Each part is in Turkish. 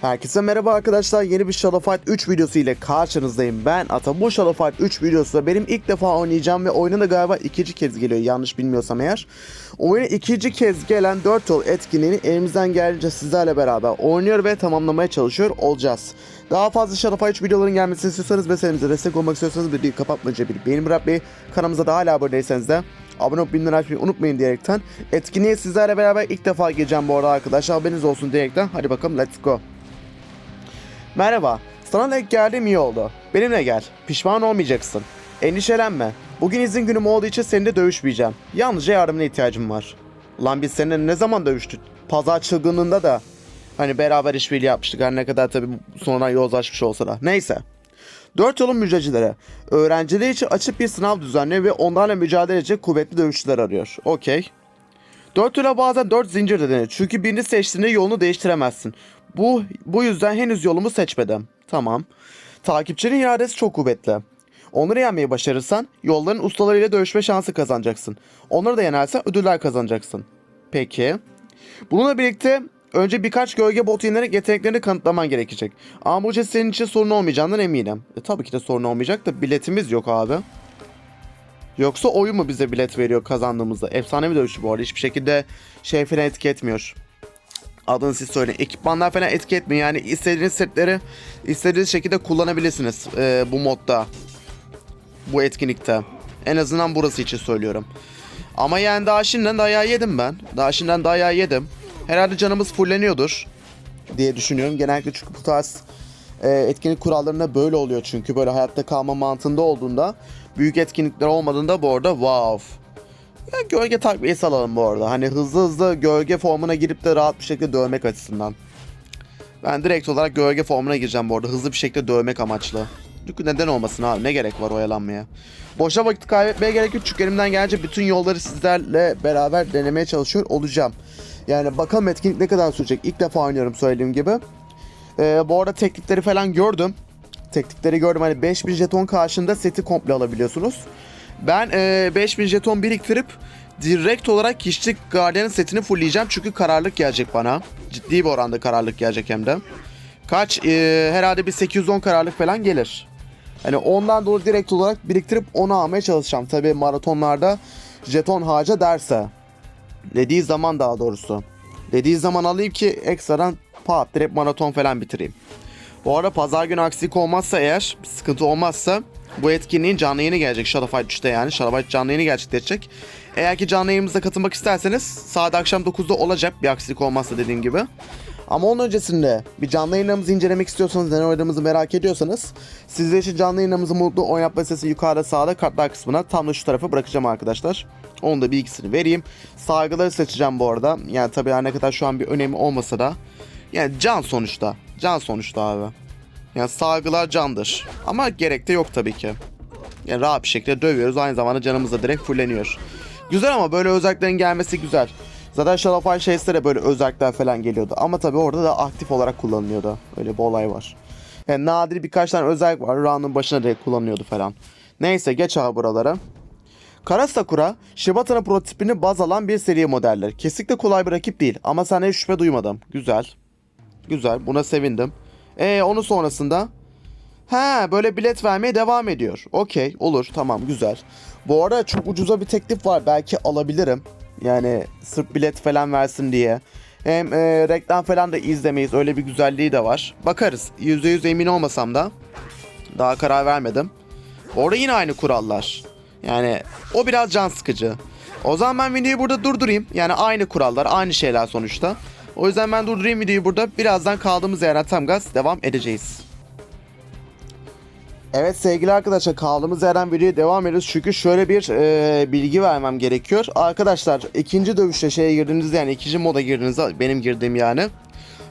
Herkese merhaba arkadaşlar. Yeni bir Shadow Fight 3 videosu ile karşınızdayım. Ben Ata. Bu Shadow Fight 3 videosu da benim ilk defa oynayacağım ve oyuna da galiba ikinci kez geliyor yanlış bilmiyorsam eğer. Oyuna ikinci kez gelen 4 yol etkinliğini elimizden geldiğince sizlerle beraber oynuyor ve tamamlamaya çalışıyor olacağız. Daha fazla Shadow Fight 3 videoların gelmesini istiyorsanız ve serimize destek olmak istiyorsanız videoyu kapatmayınca bir beğeni bırakmayı, kanalımıza da hala abone değilseniz de abone olup bildirimleri açmayı unutmayın diyerekten etkinliğe sizlerle beraber ilk defa geleceğim bu arada arkadaşlar haberiniz olsun diyerekten hadi bakalım let's go. Merhaba, sana denk geldim iyi oldu. Benimle gel, pişman olmayacaksın. Endişelenme, bugün izin günüm olduğu için seninle dövüşmeyeceğim. Yalnızca yardımına ihtiyacım var. Lan biz seninle ne zaman dövüştük? Pazar çılgınlığında da hani beraber işbirliği yapmıştık her ne kadar tabii sonradan yozlaşmış olsa da. Neyse. Dört yolun müjdecileri. Öğrenciler için açık bir sınav düzenliyor ve onlarla mücadele edecek kuvvetli dövüşçüler arıyor. Okey. Dört yola bazen dört zincir de denir. Çünkü birini seçtiğinde yolunu değiştiremezsin. Bu bu yüzden henüz yolumu seçmedim. Tamam. Takipçinin iradesi çok kuvvetli. Onları yenmeyi başarırsan yolların ustalarıyla dövüşme şansı kazanacaksın. Onları da yenersen ödüller kazanacaksın. Peki. Bununla birlikte önce birkaç gölge botu yenerek yeteneklerini kanıtlaman gerekecek. Ama bu senin için sorun olmayacağından eminim. E, tabii ki de sorun olmayacak da biletimiz yok abi. Yoksa oyun mu bize bilet veriyor kazandığımızda? Efsane bir dövüşü bu arada. Hiçbir şekilde falan etki etmiyor. Adını siz söyleyin. Ekipmanlar falan etki etmiyor. Yani istediğiniz setleri istediğiniz şekilde kullanabilirsiniz e, bu modda. Bu etkinlikte. En azından burası için söylüyorum. Ama yani daha şimdiden dayağı yedim ben. Daha şimdiden dayağı yedim. Herhalde canımız fulleniyordur diye düşünüyorum. Genellikle çünkü bu tarz e, etkinlik kurallarında böyle oluyor çünkü böyle hayatta kalma mantığında olduğunda büyük etkinlikler olmadığında bu arada wow. Ya gölge takviyesi alalım bu arada. Hani hızlı hızlı gölge formuna girip de rahat bir şekilde dövmek açısından. Ben direkt olarak gölge formuna gireceğim bu arada. Hızlı bir şekilde dövmek amaçlı. Çünkü neden olmasın abi ne gerek var oyalanmaya. Boşa vakit kaybetmeye gerek yok çünkü elimden gelince bütün yolları sizlerle beraber denemeye çalışıyor olacağım. Yani bakalım etkinlik ne kadar sürecek. İlk defa oynuyorum söylediğim gibi. Ee, bu arada teknikleri falan gördüm. Teknikleri gördüm. Hani 5000 jeton karşında seti komple alabiliyorsunuz. Ben e, 5000 jeton biriktirip direkt olarak kişilik gardiyanın setini fullleyeceğim. Çünkü kararlılık gelecek bana. Ciddi bir oranda kararlılık gelecek hem de. Kaç? E, herhalde bir 810 kararlılık falan gelir. Hani ondan dolayı direkt olarak biriktirip onu almaya çalışacağım. Tabii maratonlarda jeton harca derse. Dediği zaman daha doğrusu. Dediği zaman alayım ki ekstradan pat direkt maraton falan bitireyim. Bu arada pazar günü aksilik olmazsa eğer sıkıntı olmazsa bu etkinliğin canlı yayını gelecek Shadow Fight 3'te yani. Shadow canlı yayını gerçekleşecek. Eğer ki canlı yayınımıza katılmak isterseniz saat akşam 9'da olacak bir aksilik olmazsa dediğim gibi. Ama onun öncesinde bir canlı yayınlarımızı incelemek istiyorsanız, neler oynadığımızı merak ediyorsanız sizler için canlı yayınlarımızı mutlu oynatma sesi yukarıda sağda kartlar kısmına tam da şu tarafa bırakacağım arkadaşlar. Onun da bilgisini vereyim. Saygıları seçeceğim bu arada. Yani tabii her ne kadar şu an bir önemi olmasa da. Yani can sonuçta. Can sonuçta abi. Yani saygılar candır. Ama gerek de yok tabii ki. Yani rahat bir şekilde dövüyoruz. Aynı zamanda canımız da direkt fulleniyor. Güzel ama böyle özelliklerin gelmesi güzel. Zaten Shadow Fight şeysi de böyle özellikler falan geliyordu. Ama tabii orada da aktif olarak kullanılıyordu. Öyle bir olay var. Yani nadir birkaç tane özellik var. Round'un başına direkt kullanıyordu falan. Neyse geç abi buralara. Kara Sakura, Shibata'nın prototipini baz alan bir seri modeller. Kesinlikle kolay bir rakip değil ama sana hiç şüphe duymadım. Güzel. Güzel, buna sevindim. E onun sonrasında Ha böyle bilet vermeye devam ediyor. Okey olur tamam güzel. Bu arada çok ucuza bir teklif var. Belki alabilirim. Yani sırf bilet falan versin diye. Hem e, reklam falan da izlemeyiz. Öyle bir güzelliği de var. Bakarız. %100 emin olmasam da. Daha karar vermedim. Orada yine aynı kurallar. Yani o biraz can sıkıcı. O zaman ben videoyu burada durdurayım. Yani aynı kurallar, aynı şeyler sonuçta. O yüzden ben durdurayım videoyu burada. Birazdan kaldığımız yerden tam gaz devam edeceğiz. Evet sevgili arkadaşlar kaldığımız yerden videoya devam ediyoruz. Çünkü şöyle bir e, bilgi vermem gerekiyor. Arkadaşlar ikinci dövüşte şeye girdiğinizde yani ikinci moda girdiğinizde benim girdiğim yani.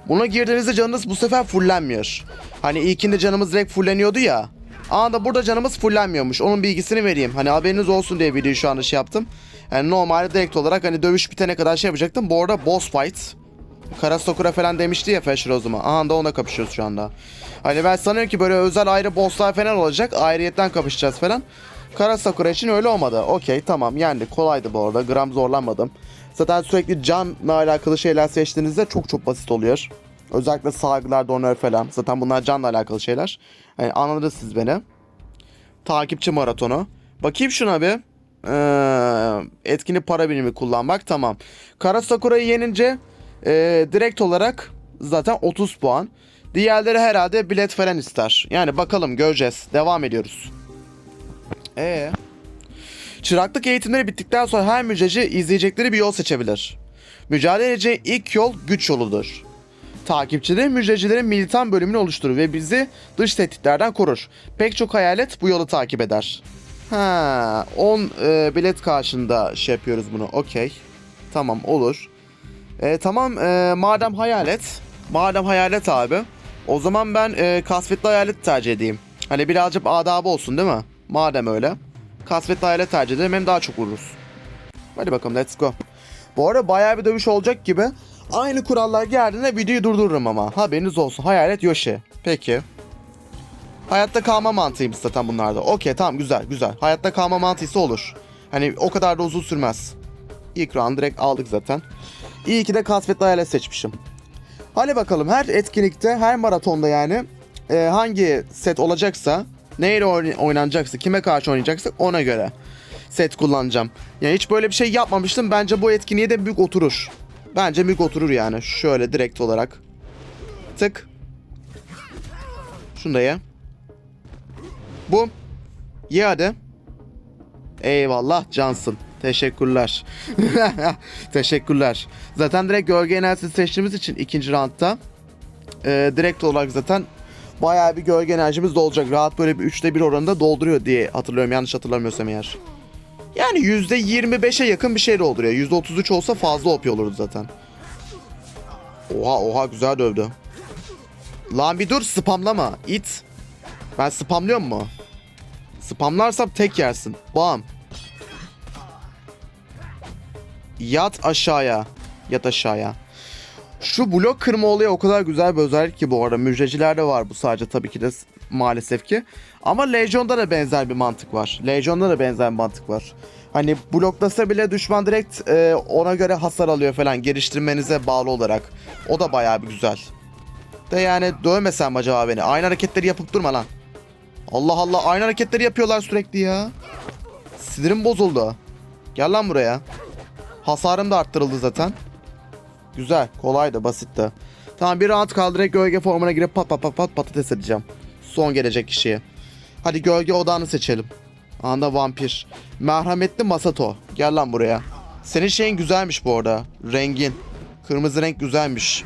Buna girdiğinizde canınız bu sefer fullenmiyor. Hani ilkinde canımız direkt fulleniyordu ya. Anda burada canımız fullenmiyormuş. Onun bilgisini vereyim. Hani haberiniz olsun diye videoyu şu anda şey yaptım. Yani normalde direkt olarak hani dövüş bitene kadar şey yapacaktım. Bu arada boss fight. Kara Sakura falan demişti ya Fashion Ozuma. Aha da ona kapışıyoruz şu anda. Hani ben sanıyorum ki böyle özel ayrı bosslar falan olacak. Ayrıyetten kapışacağız falan. Kara Sakura için öyle olmadı. Okey tamam yendik. Kolaydı bu arada. Gram zorlanmadım. Zaten sürekli canla alakalı şeyler seçtiğinizde çok çok basit oluyor. Özellikle saygılar, donör falan. Zaten bunlar canla alakalı şeyler. Yani anladınız siz beni. Takipçi maratonu. Bakayım şuna bir. Ee, etkinlik para birimi kullanmak tamam. Kara Sakura'yı yenince ee, direkt olarak zaten 30 puan. Diğerleri herhalde bilet falan ister. Yani bakalım göreceğiz. Devam ediyoruz. Ee. Çıraklık eğitimleri bittikten sonra her müjdeci izleyecekleri bir yol seçebilir. Mücadele ilk yol güç yoludur. Takipçileri müjdecilerin militan bölümünü oluşturur ve bizi dış tehditlerden korur. Pek çok hayalet bu yolu takip eder. Ha, 10 e, bilet karşında şey yapıyoruz bunu. Okey. Tamam olur. E, tamam e, madem hayalet, madem hayalet abi, o zaman ben e, kasvetli hayalet tercih edeyim. Hani birazcık adabı olsun değil mi? Madem öyle. Kasvetli hayalet tercih edelim hem daha çok vururuz. Hadi bakalım let's go. Bu arada bayağı bir dövüş olacak gibi. Aynı kurallar geldiğinde videoyu durdururum ama. Haberiniz olsun. Hayalet Yoshi. Peki. Hayatta kalma mantığıymış zaten bunlarda. Okey tamam güzel güzel. Hayatta kalma mantığıysa olur. Hani o kadar da uzun sürmez. İlk round direkt aldık zaten. İyi ki de kasvetli hayalet seçmişim. Hadi bakalım her etkinlikte, her maratonda yani e, hangi set olacaksa, neyle oyn- oynanacaksa, kime karşı oynayacaksak ona göre set kullanacağım. Yani hiç böyle bir şey yapmamıştım. Bence bu etkinliğe de büyük oturur. Bence büyük oturur yani. Şöyle direkt olarak. Tık. Şunu da ye. Bu. Ye hadi. Eyvallah cansın. Teşekkürler. Teşekkürler. Zaten direkt gölge enerjisi seçtiğimiz için ikinci roundda e, direkt olarak zaten bayağı bir gölge enerjimiz de olacak. Rahat böyle bir üçte bir oranında dolduruyor diye hatırlıyorum yanlış hatırlamıyorsam eğer. Yani %25'e yakın bir şey dolduruyor. %33 olsa fazla OP olurdu zaten. Oha oha güzel dövdü. Lan bir dur spamlama it. Ben spamlıyorum mu? Spamlarsam tek yersin. Bam. Yat aşağıya. Yat aşağıya. Şu blok kırma olayı o kadar güzel bir özellik ki bu arada. Müjdecilerde var bu sadece tabii ki de maalesef ki. Ama Legion'da da benzer bir mantık var. Legion'da da benzer bir mantık var. Hani bloklasa bile düşman direkt e, ona göre hasar alıyor falan geliştirmenize bağlı olarak. O da bayağı bir güzel. De yani dövmesem acaba beni? Aynı hareketleri yapıp durma lan. Allah Allah aynı hareketleri yapıyorlar sürekli ya. Sinirim bozuldu. Gel lan buraya. Hasarım da arttırıldı zaten. Güzel, kolaydı, basitti. Tamam bir round kaldı direkt gölge formuna girip pat pat pat pat patates edeceğim. Son gelecek kişiye. Hadi gölge odağını seçelim. Anda vampir. Merhametli Masato. Gel lan buraya. Senin şeyin güzelmiş bu arada. Rengin. Kırmızı renk güzelmiş.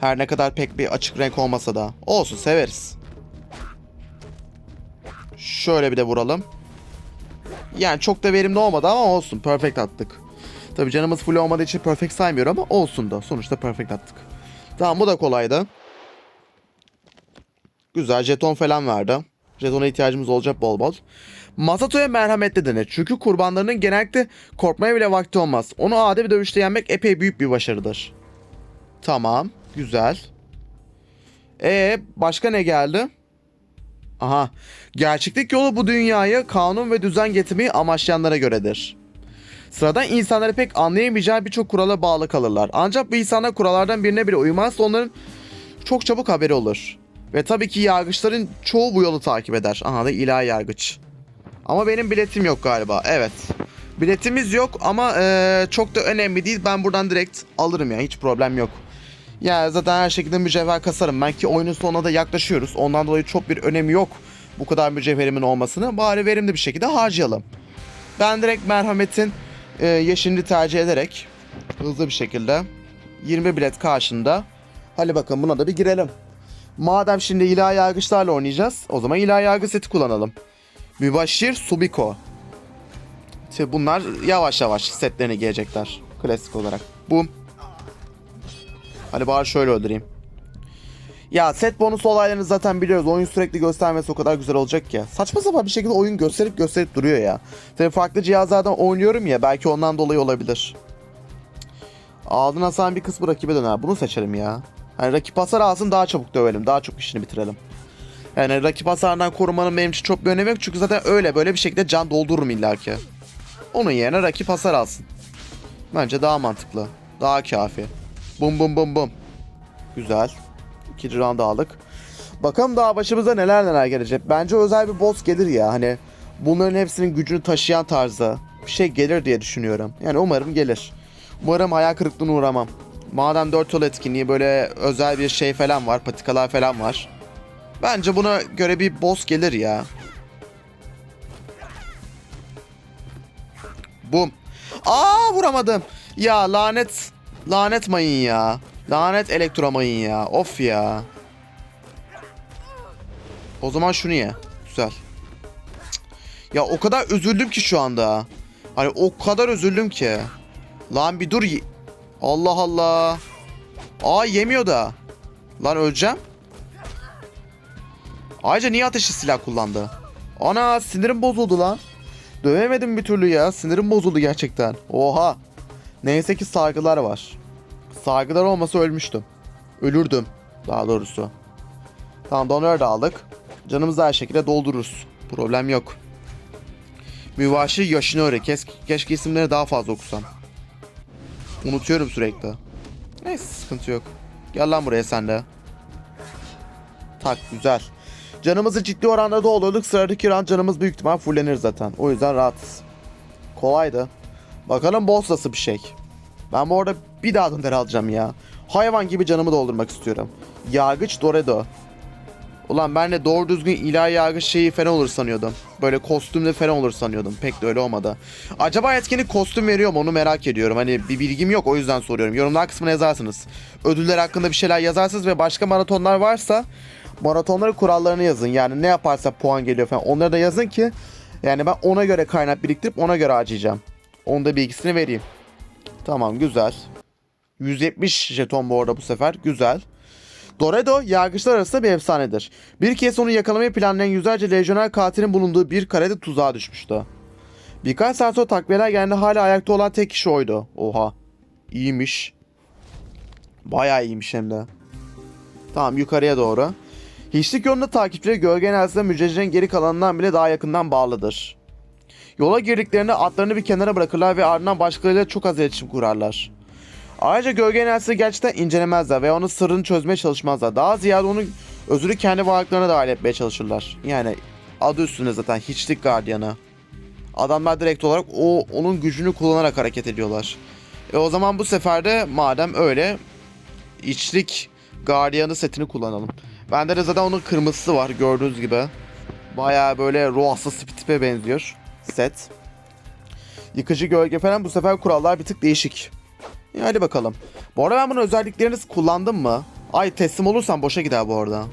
Her ne kadar pek bir açık renk olmasa da. Olsun severiz. Şöyle bir de vuralım. Yani çok da verimli olmadı ama olsun. Perfect attık. Tabi canımız full olmadığı için perfect saymıyorum ama olsun da. Sonuçta perfect attık. Tamam bu da kolaydı. Güzel jeton falan verdi. Jetona ihtiyacımız olacak bol bol. Masato'ya merhametli denir. Çünkü kurbanlarının genellikle korkmaya bile vakti olmaz. Onu adi bir dövüşte yenmek epey büyük bir başarıdır. Tamam. Güzel. E başka ne geldi? Aha. Gerçeklik yolu bu dünyaya kanun ve düzen getirmeyi amaçlayanlara göredir. Sıradan insanları pek anlayamayacağı birçok kurala bağlı kalırlar. Ancak bu insanlar kurallardan birine bile uymazsa onların çok çabuk haberi olur. Ve tabii ki yargıçların çoğu bu yolu takip eder. Aha da ilahi yargıç. Ama benim biletim yok galiba. Evet. Biletimiz yok ama eee, çok da önemli değil. Ben buradan direkt alırım ya. Hiç problem yok. Ya zaten her şekilde mücevher kasarım. Ben ki oyunun sonuna da yaklaşıyoruz. Ondan dolayı çok bir önemi yok. Bu kadar mücevherimin olmasını. Bari verimli bir şekilde harcayalım. Ben direkt merhametin e, yeşilini tercih ederek hızlı bir şekilde 20 bilet karşında. Hadi bakalım buna da bir girelim. Madem şimdi ilahi yargıçlarla oynayacağız. O zaman ilahi yargı seti kullanalım. Mübaşir Subiko. Bunlar yavaş yavaş setlerini giyecekler. Klasik olarak. Bu. Hadi bari şöyle öldüreyim. Ya set bonus olaylarını zaten biliyoruz. Oyun sürekli göstermesi o kadar güzel olacak ki. Saçma sapan bir şekilde oyun gösterip gösterip duruyor ya. Tabii farklı cihazlardan oynuyorum ya. Belki ondan dolayı olabilir. Aldın Hasan bir kısmı rakibe döner. Bunu seçelim ya. Hani rakip hasar alsın daha çabuk dövelim. Daha çok işini bitirelim. Yani rakip hasarından korumanın benim için çok bir önemi yok. Çünkü zaten öyle böyle bir şekilde can doldururum illaki. Onun yerine rakip hasar alsın. Bence daha mantıklı. Daha kafi. Bum bum bum bum. Güzel. İkinci round aldık. Bakalım daha başımıza neler neler gelecek. Bence özel bir boss gelir ya. Hani bunların hepsinin gücünü taşıyan tarzda bir şey gelir diye düşünüyorum. Yani umarım gelir. Umarım hayal kırıklığına uğramam. Madem 4 yol etkinliği böyle özel bir şey falan var. Patikalar falan var. Bence buna göre bir boss gelir ya. Bum. Aa vuramadım. Ya lanet. Lanet mayın ya. Lanet elektromayın ya. Of ya. O zaman şunu ye. Güzel. Ya o kadar üzüldüm ki şu anda. Hani o kadar üzüldüm ki. Lan bir dur. Allah Allah. Aa yemiyor da. Lan öleceğim. Ayrıca niye ateşli silah kullandı? Ana sinirim bozuldu lan. Dövemedim bir türlü ya. Sinirim bozuldu gerçekten. Oha. Neyse ki sargılar var. Sargılar olmasa ölmüştüm. Ölürdüm. Daha doğrusu. Tamam donör de aldık. Canımızı her şekilde doldururuz. Problem yok. Mübaşir Yoshinori. Kes, keşke isimleri daha fazla okusam. Unutuyorum sürekli. Neyse sıkıntı yok. Gel lan buraya sen de. Tak güzel. Canımızı ciddi oranda doldurduk. Sıradaki round canımız büyük ihtimal fullenir zaten. O yüzden rahatız. Kolaydı. Bakalım boss nasıl bir şey. Ben bu arada bir daha döner alacağım ya. Hayvan gibi canımı doldurmak istiyorum. Yargıç Doredo. Ulan ben de doğru düzgün ilahi yargıç şeyi falan olur sanıyordum. Böyle kostümlü falan olur sanıyordum. Pek de öyle olmadı. Acaba etkinlik kostüm veriyor mu onu merak ediyorum. Hani bir bilgim yok o yüzden soruyorum. Yorumlar kısmına yazarsınız. Ödüller hakkında bir şeyler yazarsınız ve başka maratonlar varsa maratonların kurallarını yazın. Yani ne yaparsa puan geliyor falan. Onları da yazın ki yani ben ona göre kaynak biriktirip ona göre harcayacağım. Onun da bilgisini vereyim. Tamam güzel. 170 jeton bu arada bu sefer. Güzel. Doredo yargıçlar arasında bir efsanedir. Bir kez onu yakalamayı planlayan yüzlerce lejyoner katilin bulunduğu bir karede tuzağa düşmüştü. Birkaç saat sonra takviyeler geldiğinde hala ayakta olan tek kişi oydu. Oha. İyiymiş. Bayağı iyiymiş hem de. Tamam yukarıya doğru. Hiçlik yolunda takipçileri gölge enerjisiyle mücadelenin geri kalanından bile daha yakından bağlıdır. Yola girdiklerinde atlarını bir kenara bırakırlar ve ardından başkalarıyla çok az iletişim kurarlar. Ayrıca gölge enerjisi gerçekten incelemezler ve onun sırrını çözmeye çalışmazlar. Daha ziyade onun özürü kendi varlıklarına dahil etmeye çalışırlar. Yani adı üstünde zaten hiçlik gardiyanı. Adamlar direkt olarak o onun gücünü kullanarak hareket ediyorlar. E o zaman bu sefer de madem öyle içlik gardiyanı setini kullanalım. Bende de zaten onun kırmızısı var gördüğünüz gibi. Bayağı böyle ruh hastası bir tipe benziyor set. Yıkıcı gölge falan bu sefer kurallar bir tık değişik. İyi, hadi bakalım. Bu arada ben bunun özelliklerini kullandım mı? Ay teslim olursam boşa gider bu arada.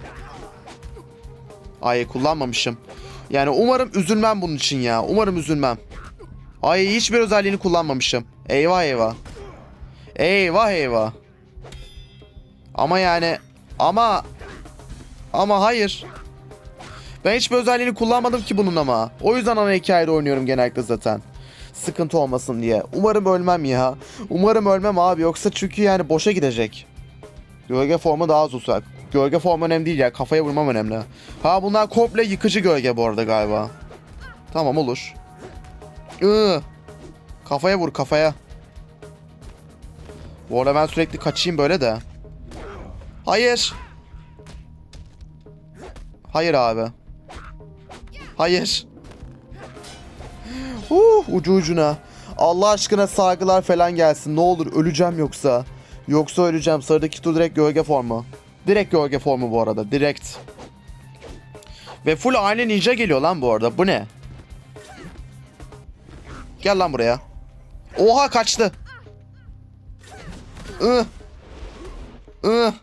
Ay kullanmamışım. Yani umarım üzülmem bunun için ya. Umarım üzülmem. Ay hiçbir özelliğini kullanmamışım. Eyvah eyvah. Eyvah eyvah. Ama yani ama ama hayır. Ben hiçbir özelliğini kullanmadım ki bunun ama. O yüzden ana hikayede oynuyorum genellikle zaten. Sıkıntı olmasın diye. Umarım ölmem ya. Umarım ölmem abi yoksa çünkü yani boşa gidecek. Gölge formu daha az uzak. Gölge formu önemli değil ya. Kafaya vurmam önemli. Ha bunlar komple yıkıcı gölge bu arada galiba. Tamam olur. Iı. Kafaya vur kafaya. Bu arada ben sürekli kaçayım böyle de. Hayır. Hayır abi. Hayır. Uh, ucu ucuna. Allah aşkına saygılar falan gelsin. Ne olur öleceğim yoksa. Yoksa öleceğim. Sıradaki tur direkt gölge formu. Direkt gölge formu bu arada. Direkt. Ve full aynı ninja geliyor lan bu arada. Bu ne? Gel lan buraya. Oha kaçtı. Ih. Ih.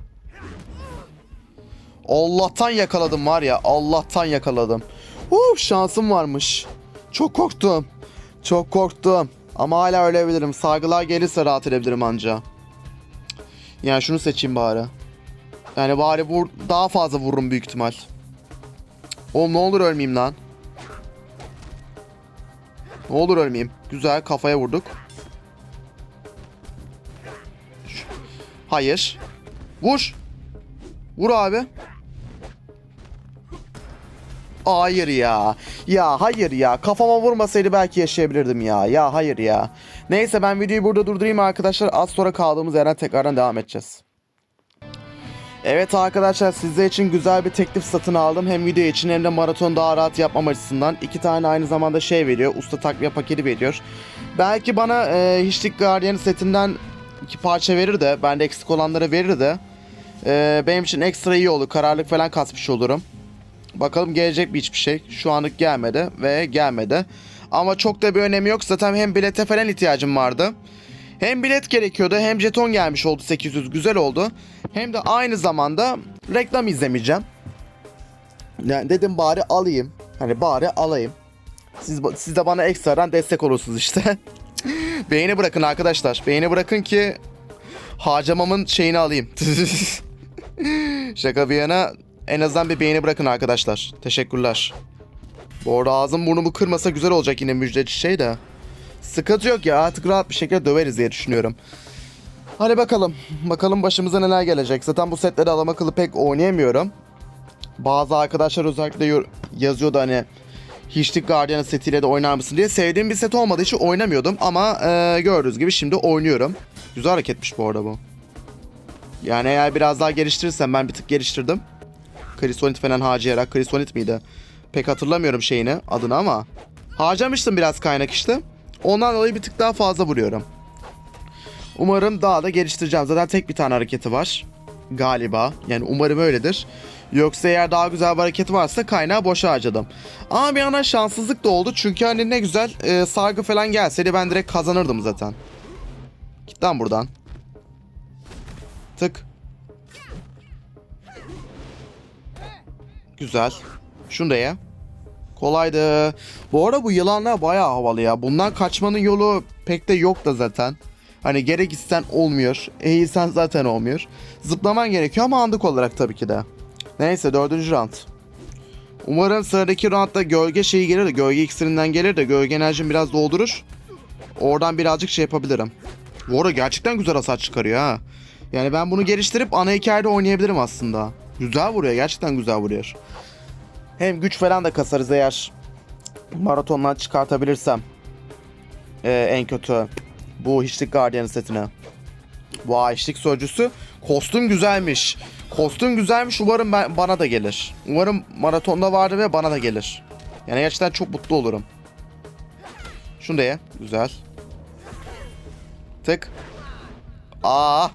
Allah'tan yakaladım var ya. Allah'tan yakaladım. Uh, şansım varmış. Çok korktum. Çok korktum. Ama hala ölebilirim. Saygılar gelirse rahat edebilirim anca. Yani şunu seçeyim bari. Yani bari vur daha fazla vururum büyük ihtimal. Oğlum ne olur ölmeyeyim lan. Ne olur ölmeyeyim. Güzel kafaya vurduk. Hayır. Vur. Vur abi. Hayır ya. Ya hayır ya. Kafama vurmasaydı belki yaşayabilirdim ya. Ya hayır ya. Neyse ben videoyu burada durdurayım arkadaşlar. Az sonra kaldığımız yerden tekrardan devam edeceğiz. Evet arkadaşlar sizler için güzel bir teklif satın aldım. Hem video için hem de maraton daha rahat yapmam açısından. iki tane aynı zamanda şey veriyor. Usta takviye paketi veriyor. Belki bana e, Hiçlik Guardian setinden iki parça verir de ben de eksik olanları verir de e, benim için ekstra iyi olur. Kararlılık falan kasmış olurum. Bakalım gelecek mi hiçbir şey. Şu anlık gelmedi ve gelmedi. Ama çok da bir önemi yok. Zaten hem bilete falan ihtiyacım vardı. Hem bilet gerekiyordu hem jeton gelmiş oldu 800 güzel oldu. Hem de aynı zamanda reklam izlemeyeceğim. Yani dedim bari alayım. Hani bari alayım. Siz, siz de bana ekstradan destek olursunuz işte. Beğeni bırakın arkadaşlar. Beğeni bırakın ki harcamamın şeyini alayım. Şaka bir yana en azından bir beğeni bırakın arkadaşlar. Teşekkürler. Bu arada ağzım burnumu kırmasa güzel olacak yine müjdeci şey de. Sıkıntı yok ya artık rahat bir şekilde döveriz diye düşünüyorum. Hadi bakalım. Bakalım başımıza neler gelecek. Zaten bu setleri adam akıllı pek oynayamıyorum. Bazı arkadaşlar özellikle yor- yazıyordu hani Hiçlik Guardian setiyle de oynar mısın diye. Sevdiğim bir set olmadığı için oynamıyordum ama e, gördüğünüz gibi şimdi oynuyorum. Güzel hareketmiş bu arada bu. Yani eğer biraz daha geliştirirsem ben bir tık geliştirdim. Chrysonit falan harcayarak. Chrysonit miydi? Pek hatırlamıyorum şeyini adını ama. Harcamıştım biraz kaynak işte. Ondan dolayı bir tık daha fazla vuruyorum. Umarım daha da geliştireceğim. Zaten tek bir tane hareketi var. Galiba. Yani umarım öyledir. Yoksa eğer daha güzel bir hareketi varsa kaynağı boşa harcadım. Ama bir yandan şanssızlık da oldu. Çünkü hani ne güzel e, sargı falan gelseydi ben direkt kazanırdım zaten. Git lan buradan. Tık. Güzel. Şunu da ye. Kolaydı. Bu arada bu yılanlar bayağı havalı ya. Bundan kaçmanın yolu pek de yok da zaten. Hani gerek isten olmuyor. Eğilsen zaten olmuyor. Zıplaman gerekiyor ama andık olarak tabii ki de. Neyse dördüncü round. Umarım sıradaki roundda gölge şeyi gelir de gölge iksirinden gelir de gölge enerjim biraz doldurur. Oradan birazcık şey yapabilirim. Bu arada gerçekten güzel hasar çıkarıyor ha. Yani ben bunu geliştirip ana hikayede oynayabilirim aslında. Güzel vuruyor gerçekten güzel vuruyor. Hem güç falan da kasarız eğer maratondan çıkartabilirsem. Ee, en kötü bu hiçlik Guardian setine. Vay hiçlik sözcüsü. Kostüm güzelmiş. Kostüm güzelmiş umarım ben, bana da gelir. Umarım maratonda vardır ve bana da gelir. Yani gerçekten çok mutlu olurum. Şunu da ye. Güzel. Tık. Aa.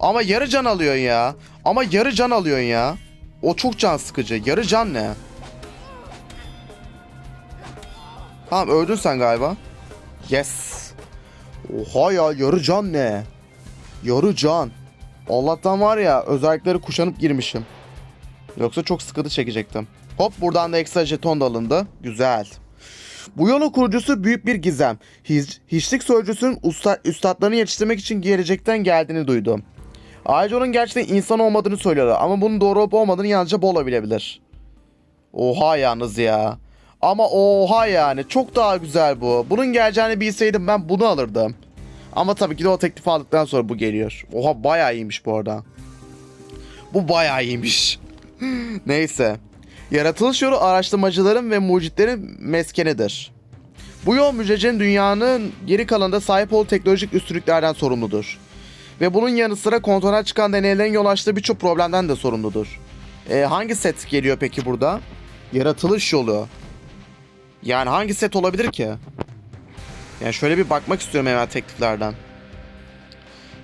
Ama yarı can alıyorsun ya. Ama yarı can alıyorsun ya. O çok can sıkıcı. Yarı can ne? Tamam öldün sen galiba. Yes. Oha ya yarı can ne? Yarı can. Allah'tan var ya özellikleri kuşanıp girmişim. Yoksa çok sıkıntı çekecektim. Hop buradan da ekstra jeton da alındı. Güzel. Bu yolun kurucusu büyük bir gizem. Hiç, hiçlik sözcüsünün usta, üstadlarını yetiştirmek için gelecekten geldiğini duydum. Ayrıca onun gerçekten insan olmadığını söylüyorlar ama bunun doğru olup olmadığını yalnızca Bol bilebilir. Oha yalnız ya. Ama oha yani çok daha güzel bu. Bunun geleceğini bilseydim ben bunu alırdım. Ama tabii ki de o teklifi aldıktan sonra bu geliyor. Oha bayağı iyiymiş bu arada. Bu bayağı iyiymiş. Neyse. Yaratılış yolu araştırmacıların ve mucitlerin meskenidir. Bu yol müzecenin dünyanın geri kalanında sahip olduğu teknolojik üstünlüklerden sorumludur. Ve bunun yanı sıra kontrolden çıkan deneylerin yol açtığı birçok problemden de sorumludur. Ee, hangi set geliyor peki burada? Yaratılış yolu. Yani hangi set olabilir ki? Yani şöyle bir bakmak istiyorum hemen tekliflerden.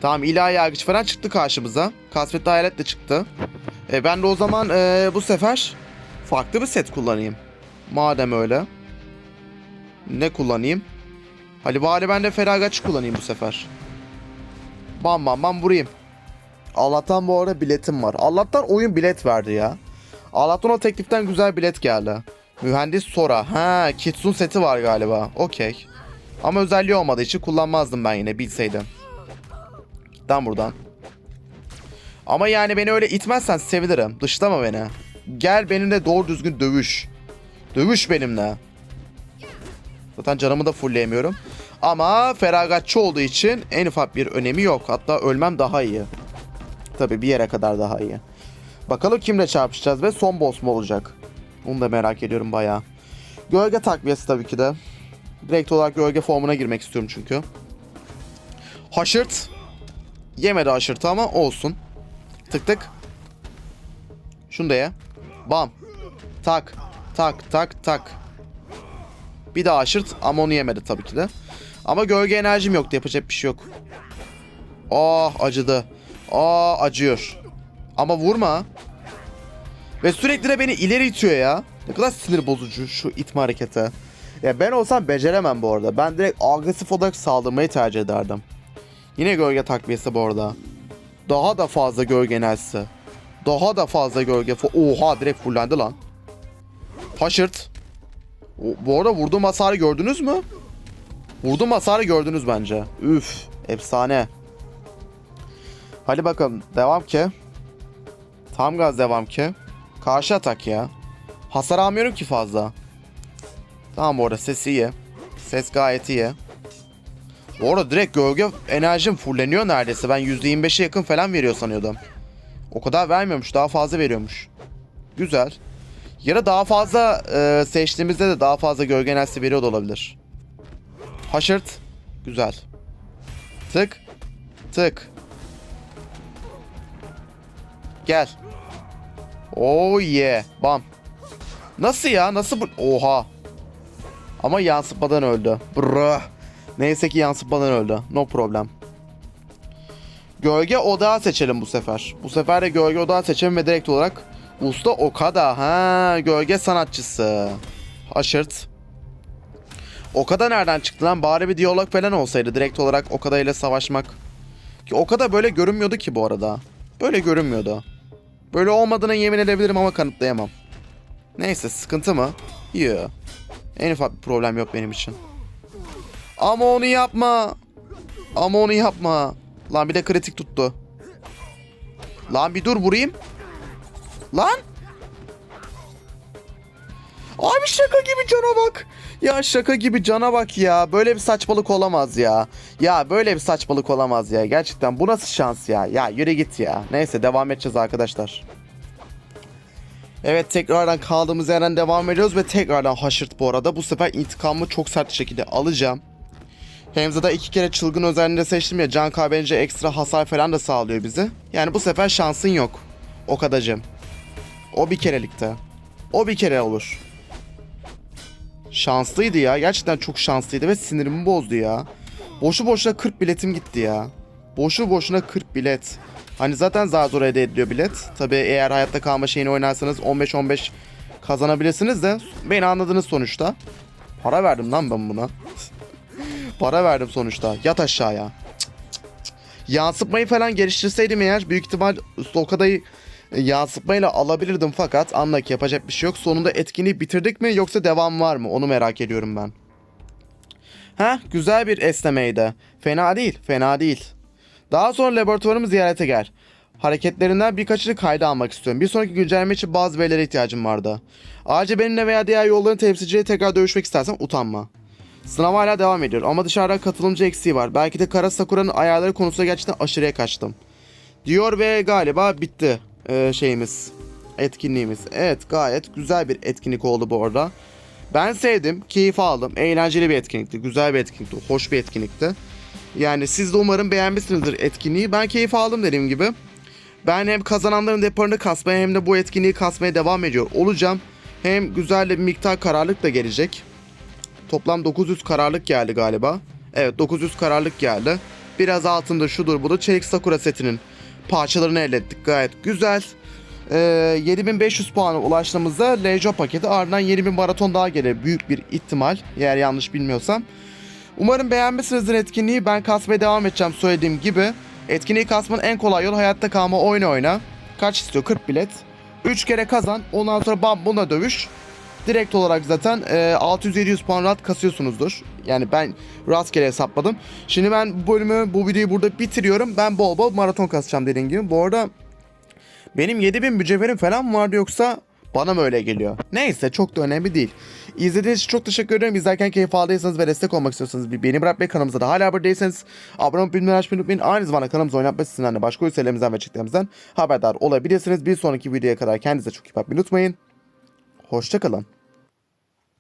Tamam ilahi yargıç falan çıktı karşımıza. Kasvetli hayalet de çıktı. E, ben de o zaman e, bu sefer farklı bir set kullanayım. Madem öyle. Ne kullanayım? Hadi bari ben de feragatçı kullanayım bu sefer. Bam bam bam vurayım. Allah'tan bu arada biletim var. Allah'tan oyun bilet verdi ya. Allah'tan o tekliften güzel bilet geldi. Mühendis Sora. Ha, Kitsun seti var galiba. Okey. Ama özelliği olmadığı için kullanmazdım ben yine bilseydim. Gitten buradan. Ama yani beni öyle itmezsen sevinirim. Dışlama beni. Gel benimle doğru düzgün dövüş. Dövüş benimle. Zaten canımı da fullleyemiyorum. Ama feragatçı olduğu için en ufak bir önemi yok. Hatta ölmem daha iyi. Tabii bir yere kadar daha iyi. Bakalım kimle çarpışacağız ve son boss mu olacak? Onu da merak ediyorum bayağı. Gölge takviyesi tabii ki de. Direkt olarak gölge formuna girmek istiyorum çünkü. Haşırt. Yemedi haşırtı ama olsun. Tık tık. Şunu da ye. Bam. Tak. Tak tak tak. Bir daha aşırt ama onu yemedi tabii ki de. Ama gölge enerjim yoktu yapacak bir şey yok. Ah acıdı. Aa acıyor. Ama vurma. Ve sürekli de beni ileri itiyor ya. Ne kadar sinir bozucu şu itme hareketi. Ya ben olsam beceremem bu arada. Ben direkt agresif olarak saldırmayı tercih ederdim. Yine gölge takviyesi bu arada. Daha da fazla gölge enerjisi. Daha da fazla gölge. Oha direkt fullendi lan. Haşırt. Bu arada vurduğum hasarı gördünüz mü? Vurduğum hasarı gördünüz bence. Üf. Efsane. Hadi bakalım. Devam ki. Tam gaz devam ki. Karşı atak ya. Hasar almıyorum ki fazla. Tamam orada ses iyi. Ses gayet iyi. Orada direkt gölge enerjim fulleniyor neredeyse. Ben %25'e yakın falan veriyor sanıyordum. O kadar vermiyormuş. Daha fazla veriyormuş. Güzel. Ya da daha fazla e, seçtiğimizde de daha fazla gölge enerjisi veriyor da olabilir. Haşırt. Güzel. Tık. Tık. Gel. Oh yeah. Bam. Nasıl ya? Nasıl bu? Oha. Ama yansıtmadan öldü. Brrr. Neyse ki yansıtmadan öldü. No problem. Gölge odağı seçelim bu sefer. Bu sefer de gölge odağı seçelim ve direkt olarak Usta Okada. Ha, gölge sanatçısı. Haşırt. Okada nereden çıktı lan? Bari bir diyalog falan olsaydı direkt olarak Okada ile savaşmak. Ki Okada böyle görünmüyordu ki bu arada. Böyle görünmüyordu. Böyle olmadığına yemin edebilirim ama kanıtlayamam. Neyse sıkıntı mı? Yok. En ufak bir problem yok benim için. Ama onu yapma. Ama onu yapma. Lan bir de kritik tuttu. Lan bir dur vurayım. Lan. Abi şaka gibi cana bak. Ya şaka gibi cana bak ya. Böyle bir saçmalık olamaz ya. Ya böyle bir saçmalık olamaz ya. Gerçekten bu nasıl şans ya? Ya yürü git ya. Neyse devam edeceğiz arkadaşlar. Evet tekrardan kaldığımız yerden devam ediyoruz ve tekrardan haşırt bu arada. Bu sefer intikamımı çok sert şekilde alacağım. Hem zaten iki kere çılgın özelliğinde seçtim ya can kaybedince ekstra hasar falan da sağlıyor bizi. Yani bu sefer şansın yok. O kadarcım. O bir kerelikte. O bir kere olur. Şanslıydı ya. Gerçekten çok şanslıydı ve sinirimi bozdu ya. Boşu boşuna 40 biletim gitti ya. Boşu boşuna 40 bilet. Hani zaten zar zor elde ediliyor bilet. Tabi eğer hayatta kalma şeyini oynarsanız 15-15 kazanabilirsiniz de beni anladınız sonuçta. Para verdim lan ben buna. Para verdim sonuçta. Yat aşağıya. Cık, cık, cık. Yansıtmayı falan geliştirseydim eğer büyük ihtimal Stokada'yı yansıtmayla alabilirdim fakat anla ki yapacak bir şey yok. Sonunda etkinliği bitirdik mi yoksa devam var mı? Onu merak ediyorum ben. Ha güzel bir esnemeydi. Fena değil, fena değil. Daha sonra laboratuvarımı ziyarete gel. Hareketlerinden birkaçını kayda almak istiyorum. Bir sonraki güncelleme için bazı verilere ihtiyacım vardı. Ayrıca benimle veya diğer yolların temsilciyle tekrar dövüşmek istersen utanma. Sınav hala devam ediyor ama dışarıdan katılımcı eksiği var. Belki de Kara Sakura'nın ayarları konusunda gerçekten aşırıya kaçtım. Diyor ve galiba bitti ee, şeyimiz. Etkinliğimiz. Evet gayet güzel bir etkinlik oldu bu arada. Ben sevdim, keyif aldım. Eğlenceli bir etkinlikti, güzel bir etkinlikti, hoş bir etkinlikti. Yani siz de umarım beğenmişsinizdir etkinliği. Ben keyif aldım dediğim gibi. Ben hem kazananların deparını kasmaya hem de bu etkinliği kasmaya devam ediyor olacağım. Hem güzel bir miktar kararlılık da gelecek. Toplam 900 kararlık geldi galiba. Evet 900 kararlık geldi. Biraz altında şudur budur. Çelik Sakura setinin parçalarını elde ettik. Gayet güzel. Ee, 7500 puana ulaştığımızda Lejo paketi ardından yeni bir maraton daha gelir. Büyük bir ihtimal. Eğer yanlış bilmiyorsam. Umarım beğenmişsinizdir etkinliği. Ben kasmaya devam edeceğim söylediğim gibi. Etkinliği kasmanın en kolay yolu hayatta kalma oyna oyna. Kaç istiyor? 40 bilet. 3 kere kazan. Ondan sonra bam buna dövüş. Direkt olarak zaten e, 600-700 puan rahat kasıyorsunuzdur. Yani ben rastgele hesapladım. Şimdi ben bu bölümü, bu videoyu burada bitiriyorum. Ben bol bol maraton kasacağım dediğim gibi. Bu arada benim 7000 mücevherim falan mı vardı yoksa bana mı öyle geliyor? Neyse çok da önemli değil. İzlediğiniz için çok teşekkür ederim. İzlerken keyif aldıysanız ve destek olmak istiyorsanız bir beni bırakmayı kanalımıza da hala abone değilseniz abone olup bildirimleri açmayı unutmayın. Aynı zamanda kanalımıza oynatma de başka üyelerimizden ve çektiğimizden haberdar olabilirsiniz. Bir sonraki videoya kadar kendinize çok iyi bakmayı unutmayın. Hoşçakalın.